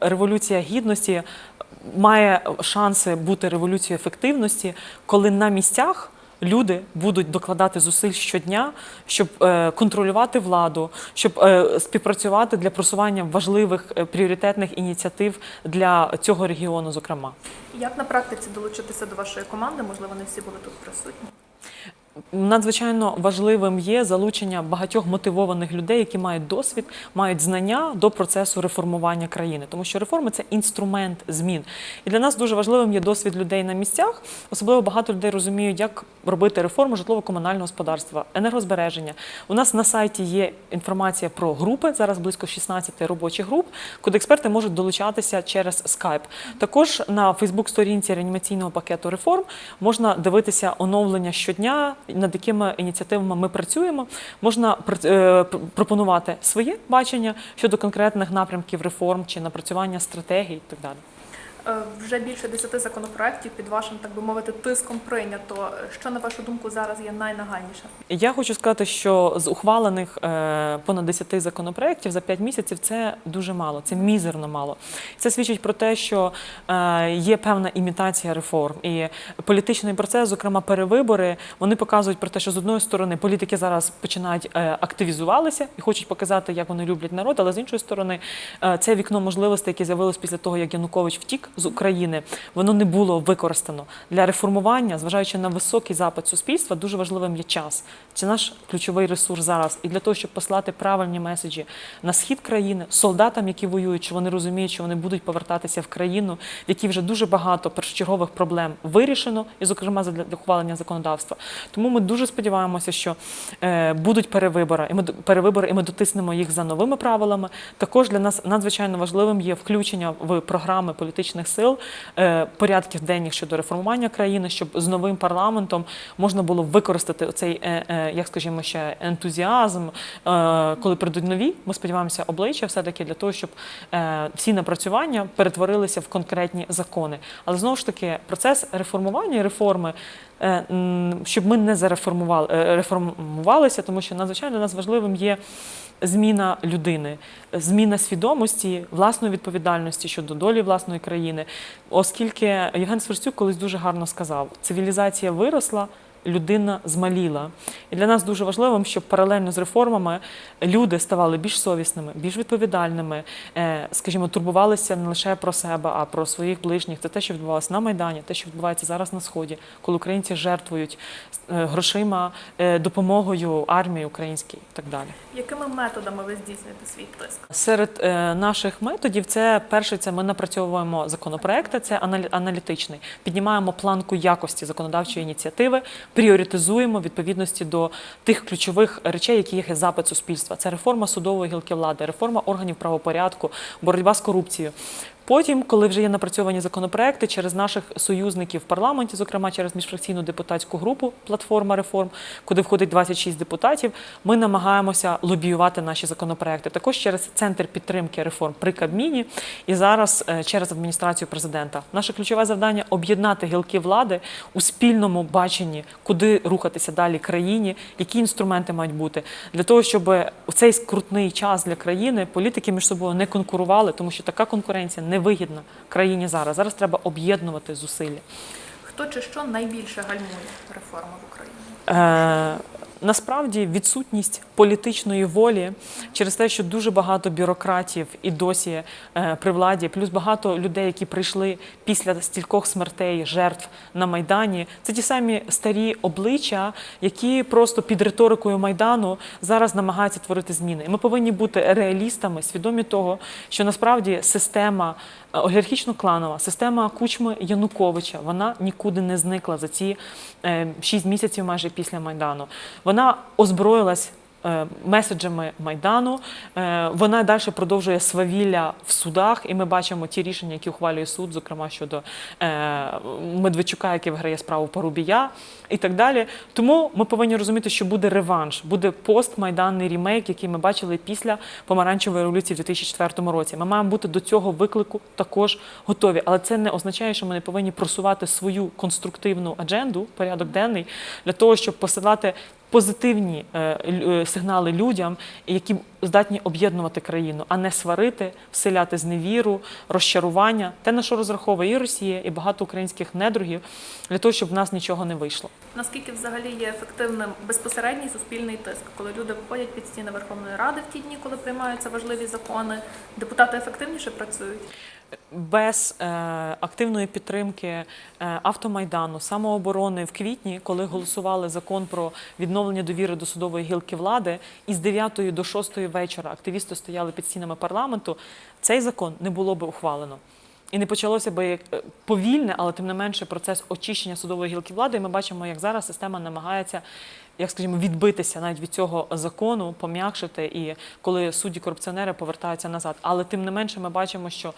Революція гідності має шанси бути революцією ефективності, коли на місцях люди будуть докладати зусиль щодня, щоб е, контролювати владу, щоб е, співпрацювати для просування важливих е, пріоритетних ініціатив для цього регіону, зокрема. Як на практиці долучитися до вашої команди? Можливо, не всі були тут присутні. Надзвичайно важливим є залучення багатьох мотивованих людей, які мають досвід, мають знання до процесу реформування країни, тому що реформи це інструмент змін. І для нас дуже важливим є досвід людей на місцях. Особливо багато людей розуміють, як робити реформу житлово-комунального господарства, енергозбереження. У нас на сайті є інформація про групи. Зараз близько 16 робочих груп, куди експерти можуть долучатися через Skype. Також на Фейсбук-сторінці реанімаційного пакету реформ можна дивитися оновлення щодня, над якими ініціативами ми працюємо. Можна е, пропонувати своє бачення щодо конкретних напрямків реформ чи напрацювання стратегій і так далі. Е, Вже більше десяти законопроєктів під вашим, так би мовити, тиском прийнято. Що на вашу думку зараз є найнагальніше? Я хочу сказати, що з ухвалених е, понад 10 законопроєктів за 5 місяців це дуже мало, це мізерно мало. Це свідчить про те, що е, є певна імітація реформ. І політичний процес, зокрема перевибори, вони показують про те, що з одної сторони політики зараз починають активізувалися і хочуть показати, як вони люблять народ, але з іншої сторони, це вікно можливостей, яке з'явилось після того, як Янукович втік з України, воно не було використано для реформування, зважаючи на високий запит суспільства, дуже важливим є час. Це наш ключовий ресурс зараз. І для того, щоб послати правильні меседжі на схід країни, солдатам, які воюють, що вони розуміють, що вони будуть повертатися в країну, в якій вже дуже багато першочергових проблем вирішено, і, зокрема, для ухвалення законодавства. Тому ми дуже сподіваємося, що е, будуть перевибори, і ми перевибори, і ми дотиснемо їх за новими правилами. Також для нас надзвичайно важливим є включення в програми політичних сил е, порядків денних щодо реформування країни, щоб з новим парламентом можна було використати цей, як скажімо, ще ентузіазм, е, коли прийдуть нові. Ми сподіваємося, обличчя все таки для того, щоб е, всі напрацювання перетворилися в конкретні закони. Але знову ж таки, процес реформування і реформи. Е, Щоб ми не зареформували е, реформувалися, тому що надзвичайно нас важливим є зміна людини, зміна свідомості, власної відповідальності щодо долі власної країни. Оскільки Євген Сверстюк колись дуже гарно сказав: цивілізація виросла. Людина змаліла, і для нас дуже важливим, щоб паралельно з реформами люди ставали більш совісними, більш відповідальними, е, скажімо, турбувалися не лише про себе, а про своїх ближніх. Це те, що відбувалося на майдані, те, що відбувається зараз на сході, коли українці жертвують е, грошима, е, допомогою армії українській і так далі. Якими методами ви здійснюєте свій тиск? Серед наших методів це перше, це ми напрацьовуємо законопроекти, це аналі- аналітичний. Піднімаємо планку якості законодавчої ініціативи, пріоритизуємо відповідності до тих ключових речей, які є запит суспільства. Це реформа судової гілки влади, реформа органів правопорядку, боротьба з корупцією. Потім, коли вже є напрацьовані законопроекти через наших союзників в парламенті, зокрема через міжфракційну депутатську групу Платформа реформ, куди входить 26 депутатів, ми намагаємося лобіювати наші законопроекти. Також через центр підтримки реформ при Кабміні і зараз е, через адміністрацію президента. Наше ключове завдання об'єднати гілки влади у спільному баченні, куди рухатися далі країні, які інструменти мають бути для того, щоб у цей скрутний час для країни політики між собою не конкурували, тому що така конкуренція невигідна країні зараз. Зараз треба об'єднувати зусилля. Хто чи що найбільше гальмує реформи в Україні? Е, насправді відсутність політичної волі через те, що дуже багато бюрократів і досі е, при владі, плюс багато людей, які прийшли після стількох смертей, жертв на майдані. Це ті самі старі обличчя, які просто під риторикою майдану зараз намагаються творити зміни. Ми повинні бути реалістами, свідомі того, що насправді система олігархічно-кланова, система кучми Януковича, вона нікуди не зникла за ці е, шість місяців майже після майдану. Вона озброїлась. Е, Меседжами майдану Е, вона далі продовжує свавілля в судах, і ми бачимо ті рішення, які ухвалює суд, зокрема щодо е, Медведчука, який виграє справу Порубія і так далі. Тому ми повинні розуміти, що буде реванш, буде постмайданний рімейк, який ми бачили після помаранчевої революції в 2004 році. Ми маємо бути до цього виклику також готові. Але це не означає, що ми не повинні просувати свою конструктивну адженду, порядок денний, для того, щоб посилати позитивні е, е, сигнали людям, які здатні об'єднувати країну, а не сварити, вселяти зневіру, розчарування, те, на що розраховує і Росія, і багато українських недругів, для того, щоб в нас нічого не вийшло. Наскільки взагалі є ефективним безпосередній суспільний тиск, коли люди виходять під стіни Верховної Ради в ті дні, коли приймаються важливі закони, депутати ефективніше працюють? Без е, активної підтримки е, автомайдану, самооборони в квітні, коли голосували закон про відновлення довіри до судової гілки влади, і з 9 до 6 вечора активісти стояли під стінами парламенту, цей закон не було би ухвалено. І не почалося би е, повільне, але тим не менше процес очищення судової гілки влади. І ми бачимо, як зараз система намагається, як скажімо, відбитися навіть від цього закону, пом'якшити, і коли судді корупціонери повертаються назад. Але тим не менше, ми бачимо, що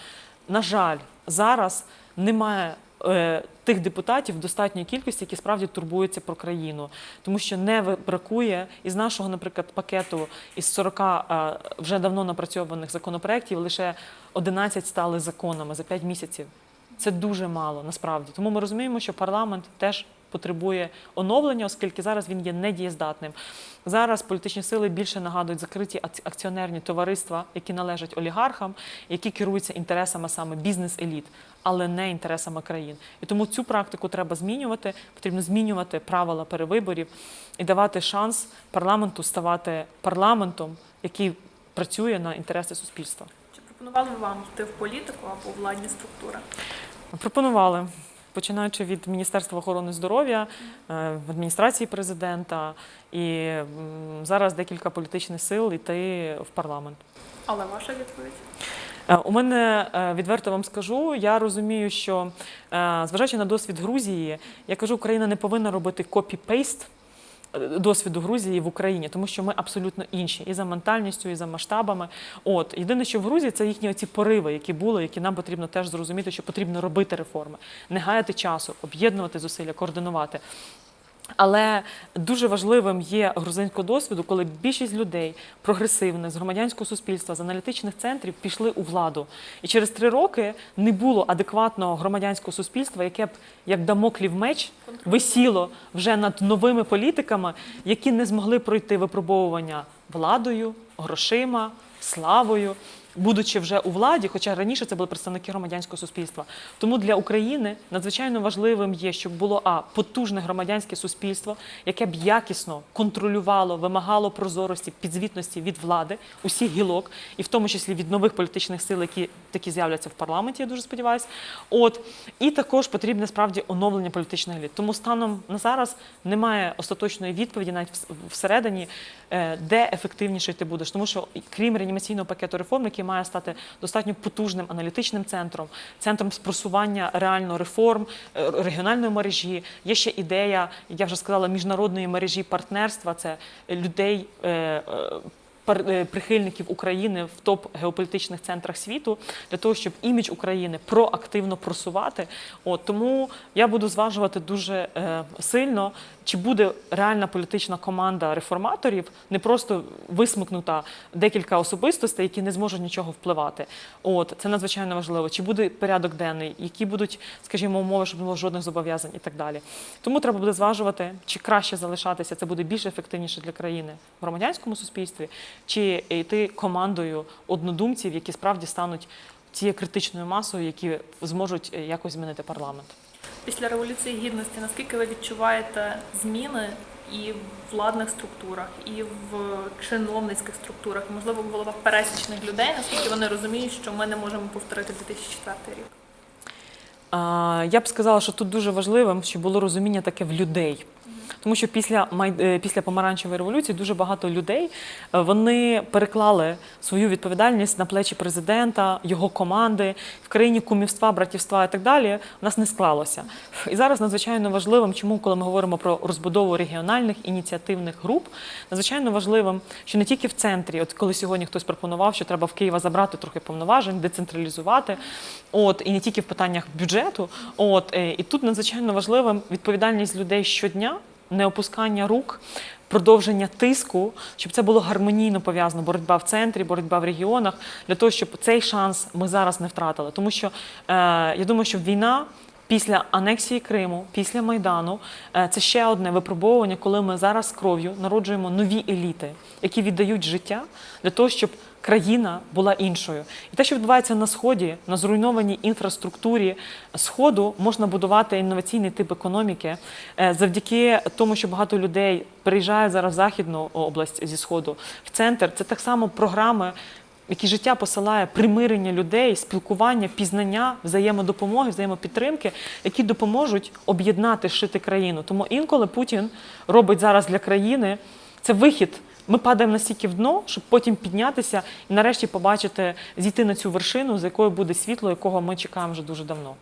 на жаль, зараз немає е, тих депутатів достатньої кількості, які справді турбуються про країну, тому що не бракує із нашого, наприклад, пакету із 40 е, вже давно напрацьованих законопроєктів лише 11 стали законами за 5 місяців. Це дуже мало насправді. Тому ми розуміємо, що парламент теж потребує оновлення, оскільки зараз він є недієздатним. Зараз політичні сили більше нагадують закриті ак- акціонерні товариства, які належать олігархам, які керуються інтересами саме бізнес-еліт, але не інтересами країн. І тому цю практику треба змінювати. Потрібно змінювати правила перевиборів і давати шанс парламенту ставати парламентом, який працює на інтереси суспільства. Чи пропонували вам йти в політику або владні структури? Пропонували. Починаючи від Міністерства охорони здоров'я, е, в адміністрації президента і зараз декілька політичних сил йти в парламент. Але ваша відповідь? Е, У мене е, відверто вам скажу, я розумію, що зважаючи на досвід Грузії, я кажу, Україна не повинна робити копі-пейст досвіду Грузії в Україні, тому що ми абсолютно інші і за ментальністю, і за масштабами. От єдине, що в Грузії це їхні оці пориви, які були, які нам потрібно теж зрозуміти, що потрібно робити реформи, не гаяти часу, об'єднувати зусилля, координувати. Але дуже важливим є грузинського досвіду, коли більшість людей прогресивних з громадянського суспільства, з аналітичних центрів пішли у владу. І через три роки не було адекватного громадянського суспільства, яке б як дамоклів меч висіло вже над новими політиками, які не змогли пройти випробовування владою, грошима, славою. Будучи вже у владі, хоча раніше це були представники громадянського суспільства. Тому для України надзвичайно важливим є, щоб було а потужне громадянське суспільство, яке б якісно контролювало, вимагало прозорості, підзвітності від влади, усіх гілок, і в тому числі від нових політичних сил, які такі з'являться в парламенті. Я дуже сподіваюся. От і також потрібне справді оновлення політичних еліт. Тому станом на зараз немає остаточної відповіді, навіть всередині, е, де ефективніше ти будеш. Тому що крім реанімаційного пакету реформ, який має стати достатньо потужним аналітичним центром, центром спросування реально реформ е, регіональної мережі. Є ще ідея, я вже сказала, міжнародної мережі партнерства. Це людей. Е, Прихильників України в топ геополітичних центрах світу для того, щоб імідж України проактивно просувати. От тому я буду зважувати дуже е, сильно, чи буде реальна політична команда реформаторів, не просто висмикнута декілька особистостей, які не зможуть нічого впливати. От це надзвичайно важливо. Чи буде порядок денний, які будуть, скажімо, умови, щоб не було жодних зобов'язань і так далі. Тому треба буде зважувати, чи краще залишатися, це буде більш ефективніше для країни в громадянському суспільстві, чи йти командою однодумців, які справді стануть цією критичною масою, які зможуть е, якось змінити парламент. Після революції гідності, наскільки ви відчуваєте зміни і в владних структурах, і в чиновницьких структурах, і, можливо, в головах пересічних людей, наскільки вони розуміють, що ми не можемо повторити 2004 рік? Я б сказала, що тут дуже важливим, щоб було розуміння таке в людей. Тому що після май- е, після помаранчевої революції дуже багато людей е, вони переклали свою відповідальність на плечі президента, його команди в країні кумівства, братівства і так далі. У нас не склалося. І зараз надзвичайно важливим, чому, коли ми говоримо про розбудову регіональних ініціативних груп, надзвичайно важливим, що не тільки в центрі, от коли сьогодні хтось пропонував, що треба в Києва забрати трохи повноважень, децентралізувати, от і не тільки в питаннях бюджету. От е, і тут надзвичайно важливим відповідальність людей щодня, не опускання рук. Продовження тиску, щоб це було гармонійно пов'язано. Боротьба в центрі, боротьба в регіонах, для того, щоб цей шанс ми зараз не втратили. Тому що е, я думаю, що війна після анексії Криму, після Майдану, е, це ще одне випробовування, коли ми зараз кров'ю народжуємо нові еліти, які віддають життя для того, щоб країна була іншою. І те, що відбувається на сході, на зруйнованій інфраструктурі сходу, можна будувати інноваційний тип економіки е, завдяки тому, що багато людей переїжджають зараз в західну область зі сходу в центр. Це так само програми. Які життя посилає примирення людей, спілкування, пізнання, взаємодопомоги, взаємопідтримки, які допоможуть об'єднати шити країну. Тому інколи Путін робить зараз для країни це вихід. Ми падаємо настільки в дно, щоб потім піднятися і нарешті побачити, зійти на цю вершину, з якою буде світло, якого ми чекаємо вже дуже давно.